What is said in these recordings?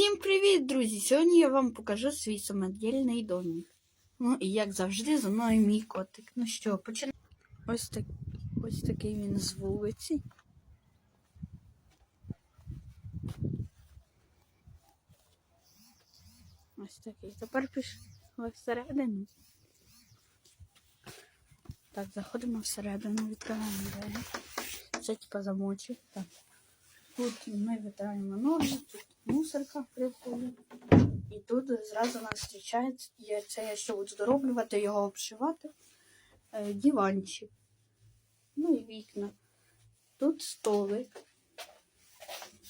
Всім привіт, друзі! Сьогодні я вам покажу свій самодільний домик. Ну і як завжди, за мною мій котик. Ну що, починаємо. Ось, так, ось такий він з вулиці. Ось такий. Тепер пішли всередину. Так, заходимо всередину, відкриваємо двері. Це типа замочок. Так. Тут ми витираємо ноги, тут мусорка при вході. І тут зразу нас зустрічає, є- це я ще буду дороблювати, його обшивати. Е, диванчик. Ну і вікна. Тут столик.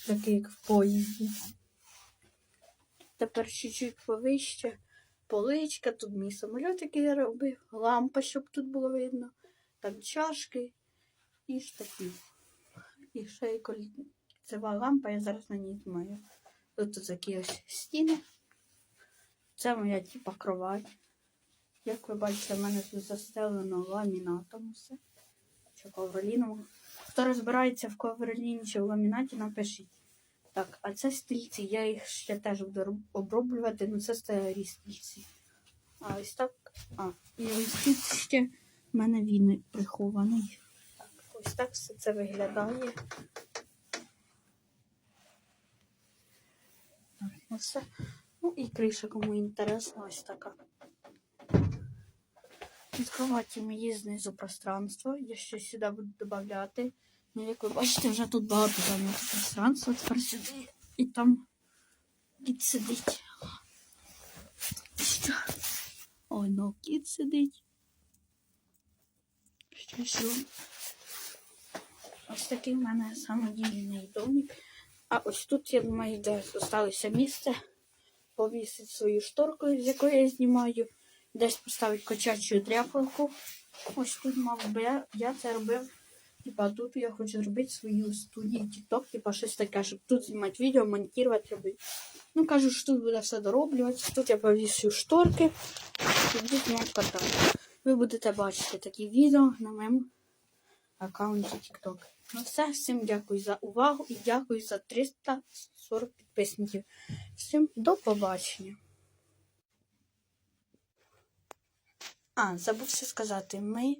Такий як в поїзді. Тепер чуть-чуть повище. Поличка, тут мій самоліт, я робив, лампа, щоб тут було видно. Там чашки і штатів. І ще й кольцева лампа, я зараз на ній знімаю. Тут такі ось стіни. Це моя типа кровать. Як ви бачите, в мене тут застелено ламінатом все. Чи ковроліном. Хто розбирається в ковроліні чи в ламінаті, напишіть. Так, а це стільці, я їх ще теж буду оброблювати, ну це старі стільці. А ось так. А, і ось тут ще в мене він прихований. Так, ось так все це виглядає. Так. Ну і криша, кому інтересно, ось така. Від кроваті мої знизу пространство. Я ще сюди буду додати. Ну, як ви бачите, вже тут багато зайнято пространства. Тепер сюди і там кіт сидить. Що? Ой, ну кіт сидить. Що що? Ось такий в мене самодільний домик. А ось тут, я думаю, де залишилося місце повісити свою шторку, з якої я знімаю, десь поставити кочачу тряпку. Ось тут, мав би, я, я це робив. Типа тут я хочу зробити свою студію TikTok, типа щось таке, щоб тут знімати відео, монтувати робити. Ну, кажу, що тут буде все дороблювати. Тут я повісю шторки і знімати контент. Ви будете бачити такі відео на моєму аккаунті TikTok. Ну все, всім дякую за увагу і дякую за 340 підписників. Всім до побачення. А, забувся сказати, ми,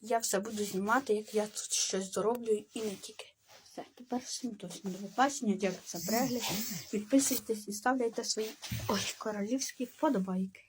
я все буду знімати, як я тут щось дороблю і не тільки. Все, тепер всім точно до побачення. Дякую за перегляд. Підписуйтесь і ставляйте свої ой, королівські вподобайки.